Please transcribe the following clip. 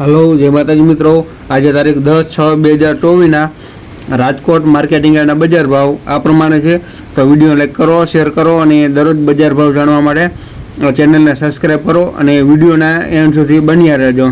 Hello, જય માતાજી મિત્રો. આજે તારીખ દસ છ બે હજાર ચોવીસના રાજકોટ માર્કેટિંગ યાર્ડના બજાર ભાવ આ પ્રમાણે છે. તો વીડિયો લાઈક કરો, શેર કરો અને દરરોજ બજાર ભાવ જાણવા માટે ચેનલને સબસ્ક્રાઈબ કરો અને વિડીયોના એન્ડ સુધી બન્યા રહેજો.